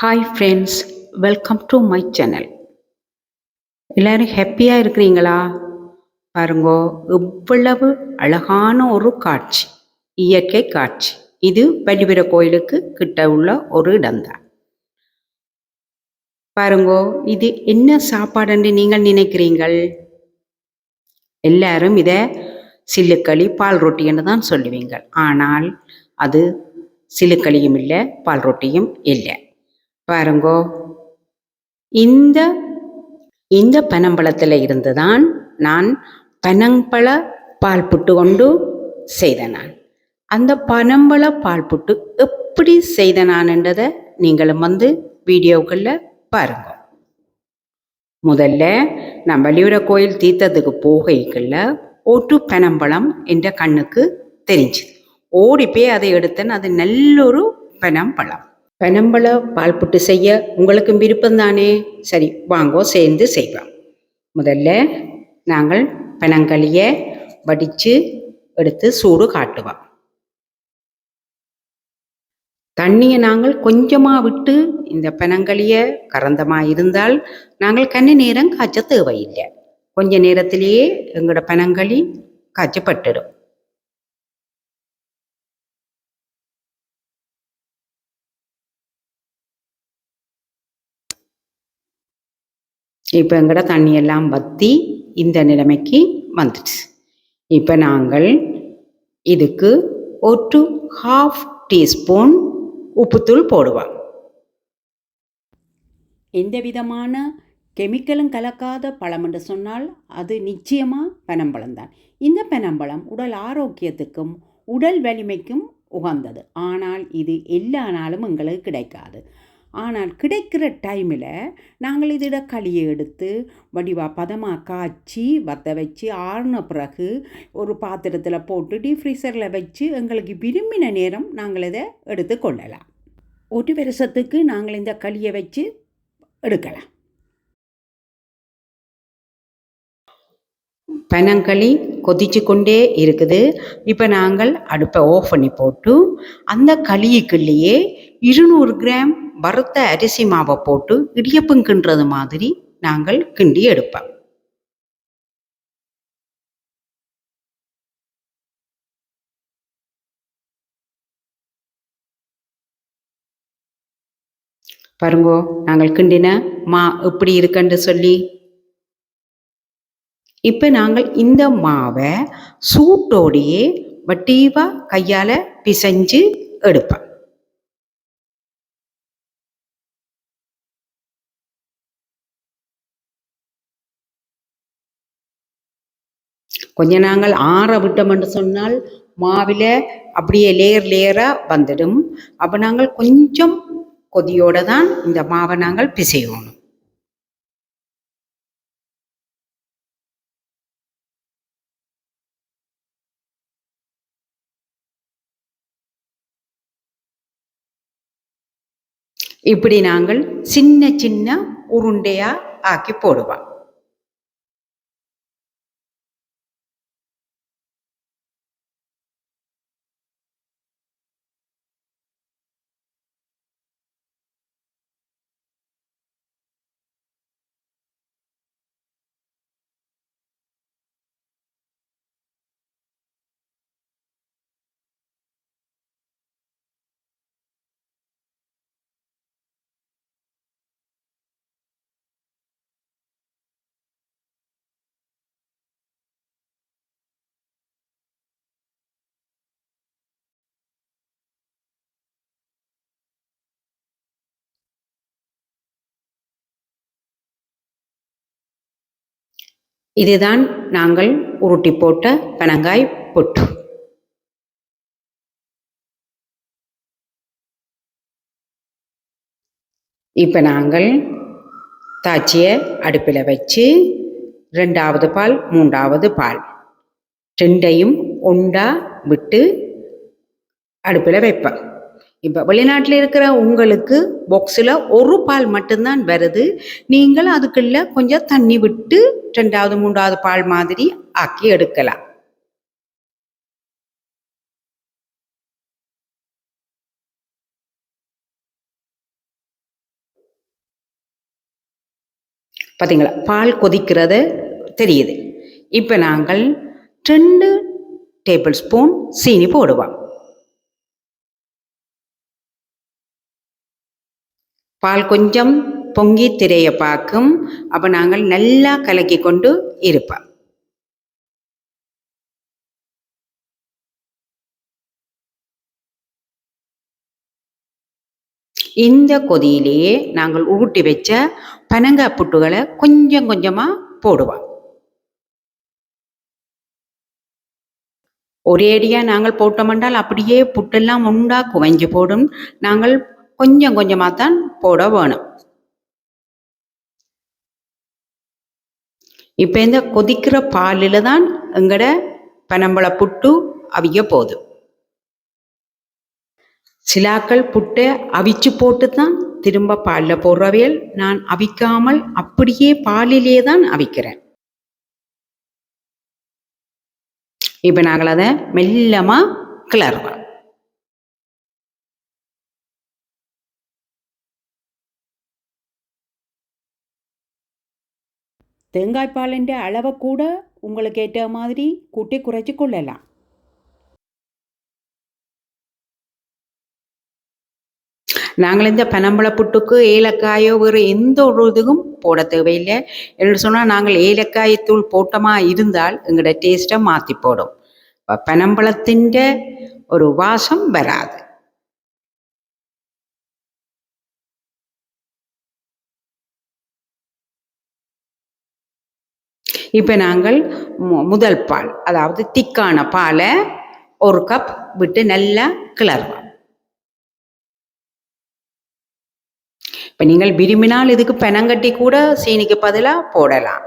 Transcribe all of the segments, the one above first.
Hi friends welcome to my channel எல்லோரும் ஹாப்பியாக இருக்கிறீங்களா? பாருங்கோ இவ்வளவு அழகான ஒரு காட்சி இயற்கை காட்சி. இது பள்ளிபுர கோயிலுக்கு கிட்ட உள்ள ஒரு இடம்தான். பாருங்கோ இது என்ன சாப்பாடுன்னு நீங்கள் நினைக்கிறீங்கள்? எல்லாரும் இதை சில்லுக்களி பால் ரொட்டின்னு தான் சொல்லுவீங்கள். ஆனால் அது சிலுக்களியும் இல்லை பால் ரொட்டியும் இல்லை. பாருங்கோ. இந்த இந்த பனம்பழத்தில் இருந்து தான் நான் பனம்பழ பால் புட்டு கொண்டு செய்த நான். அந்த பனம்பழ பால் புட்டு எப்படி செய்த நான்ன்றதை நீங்களும் வந்து வீடியோக்களில் பாருங்க. முதல்ல நான் வலியுற கோயில் தீர்த்தத்துக்கு போகைக்குள்ள ஒட்டு பனம்பழம் என்ற கண்ணுக்கு தெரிஞ்சுது. ஓடி போய் அதை எடுத்தேன். அது நல்லொரு பனம்பழம். பனம்பழ பால் புட்டு செய்ய உங்களுக்கும் விருப்பம் தானே சரி வாங்கோ சேர்ந்து செய்வோம். முதல்ல நாங்கள் பனங்களியை வடித்து எடுத்து சூடு காட்டுவோம். தண்ணியை நாங்கள் கொஞ்சமாக விட்டு இந்த பனங்களியை கறந்தமாக இருந்தால் நாங்கள் கண்ணி நேரம் காய்ச்ச தேவையில்லை. கொஞ்ச நேரத்திலேயே எங்களோட பனங்களி காய்ச்சப்பட்டுடும். இப்போ எங்கட தண்ணியெல்லாம் வற்றி இந்த நிலைமைக்கு வந்துடுச்சு இப்போ நாங்கள் இதுக்கு ஒரு ஹாஃப் டீஸ்பூன் உப்புத்தூள் போடுவோம். எந்த விதமான கெமிக்கலும் கலக்காத பழம் என்று சொன்னால் அது நிச்சயமாக பனம்பழம் தான். இந்த பனம்பழம் உடல் ஆரோக்கியத்துக்கும் உடல் வலிமைக்கும் உகந்தது. ஆனால் இது எல்லா நாளும் எங்களுக்கு கிடைக்காது. ஆனால் கிடைக்கிற டைமில் நாங்கள் இதிட களியை எடுத்து வடிவாக பதமாக காய்ச்சி வத்த வச்சு ஆறின பிறகு ஒரு பாத்திரத்தில் போட்டு டீப் ஃப்ரீசரில் வச்சு எங்களுக்கு விரும்பின நேரம் நாங்கள் இதை எடுத்து கொள்ளலாம். ஒரு வருஷத்துக்கு நாங்கள் இந்த களியை வச்சு எடுக்கலாம். பனங்களி கொதிச்சு கொண்டே இருக்குது. இப்போ நாங்கள் அடுப்பை ஆஃப் பண்ணி போட்டு அந்த களிக்குள்ளேயே இருநூறு கிராம் வறுத்த அரிசி மாவை போட்டு இடியப்பம் கிண்டுறது மாதிரி நாங்கள் கிண்டி எடுப்போம். பாருங்கோ நாங்கள் கிண்டின மா எப்படி இருக்குன்னு சொல்லி. இப்போ நாங்கள் இந்த மாவை சூட்டோடையே வட்டீவாக கையால் பிசைஞ்சு எடுப்போம். கொஞ்ச நாங்கள் ஆற விட்டோம் என்று சொன்னால் மாவில் அப்படியே லேயர் லேயராக வந்துடும். அப்போ நாங்கள் கொஞ்சம் கொதியோடு தான் இந்த மாவை நாங்கள் பிசையணும். இப்படி நாங்கள் சின்ன சின்ன உருண்டையாக ஆக்கி போடுவோம். இதுதான் நாங்கள் உருட்டி போட்ட பனங்காய் புட்டு. இப்போ நாங்கள் தாச்சியை அடுப்பில் வச்சு ரெண்டாவது பால் மூன்றாவது பால் ரெண்டையும் ஒண்டா விட்டு அடுப்பில் வைப்பேன் இப்போ வெளிநாட்டில் இருக்கிற உங்களுக்கு பாக்ஸில் ஒரு பால் மட்டும்தான் வருது. நீங்கள் அதுக்குள்ள கொஞ்சம் தண்ணி விட்டு ரெண்டாவது மூன்றாவது பால் மாதிரி ஆக்கி எடுக்கலாம். பார்த்தீங்களா பால் கொதிக்கிறது தெரியுது. இப்போ நாங்கள் ரெண்டு டேபிள் ஸ்பூன் சீனி போடுவோம். பால் கொஞ்சம் பொங்கி திரைய பார்க்கும். அப்போ நாங்கள் நல்லா கலக்கி கொண்டு இருப்போம். இந்த கொதியிலேயே நாங்கள் ஊட்டி வச்ச பனங்காய் புட்டுகளை கொஞ்சம் கொஞ்சமாக போடுவோம். ஒரேடியாக நாங்கள் போட்டோமென்றால் அப்படியே புட்டெல்லாம் உண்டா குவஞ்சு போடும். நாங்கள் கொஞ்சம் கொஞ்சமாக தான் போட வேணும். இப்போ இந்த கொதிக்கிற பாலில் தான் எங்களோட பனம்பழ புட்டு அவிய போதும் சிலாக்கள் புட்டை அவிச்சு போட்டு தான் திரும்ப பாலில் போடுறவையல் நான் அவிக்காமல் அப்படியே பாலிலே தான் அவிக்கிறேன். இப்போ நாங்கள் அதை மெல்லமாக கிளறுவோம். தேங்காய் அளவை கூட உங்களுக்கு ஏற்ற மாதிரி கூட்டி குறைச்சி கொள்ளலாம். நாங்கள் இந்த பனம்பழ புட்டுக்கு ஏலக்காயோ வேறு எந்த ஒரு இதுவும் போட தேவையில்லை. என்று சொன்னால் நாங்கள் ஏலக்காய் தூள் போட்டோமா இருந்தால் எங்களோட டேஸ்ட்டை மாற்றி போடும். பனம்பழத்தின் ஒரு வாசம் வராது. இப்போ நாங்கள் முதல் பால் அதாவது திக்கான பாலை ஒரு கப் விட்டு நல்லா கிளறுவோம். இப்போ நீங்கள் விரும்பினால் இதுக்கு பெனங்கட்டி கூட சீனிக்கு பதிலாக போடலாம்.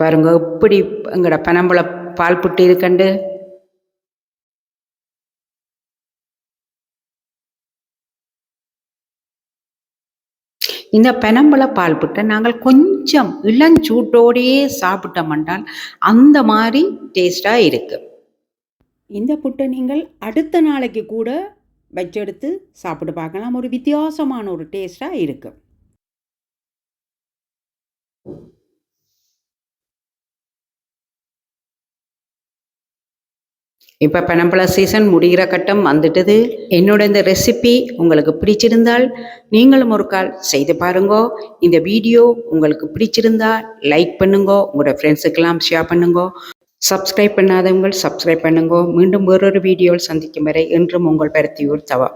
பாருங்க எப்படி எங்கட பனம்பழ பால் புட்டி இருக்கண்டு இந்த பெனம்பழ பால் புட்டை நாங்கள் கொஞ்சம் இளஞ்சூட்டோடையே சாப்பிட்டோம் என்றால் அந்த மாதிரி டேஸ்டாக இருக்கு. இந்த புட்டை நீங்கள் அடுத்த நாளைக்கு கூட வச்செடுத்து சாப்பிட்டு பார்க்கலாம். ஒரு வித்தியாசமான ஒரு டேஸ்டாக இருக்குது இப்போ பனம்பழ சீசன் முடிகிற கட்டம் வந்துட்டது. என்னோட இந்த ரெசிபி உங்களுக்கு பிடிச்சிருந்தால் நீங்களும் ஒரு கால் செய்து பாருங்கோ. இந்த வீடியோ உங்களுக்கு பிடிச்சிருந்தா லைக் பண்ணுங்கோ. உங்களோட ஃப்ரெண்ட்ஸுக்கெல்லாம் ஷேர் பண்ணுங்கோ. சப்ஸ்கிரைப் பண்ணாதவங்க சப்ஸ்கிரைப் பண்ணுங்கோ. மீண்டும் வேறொரு வீடியோவில் சந்திக்கும் வரை என்றும் உங்கள் பருத்தியூர் தவா.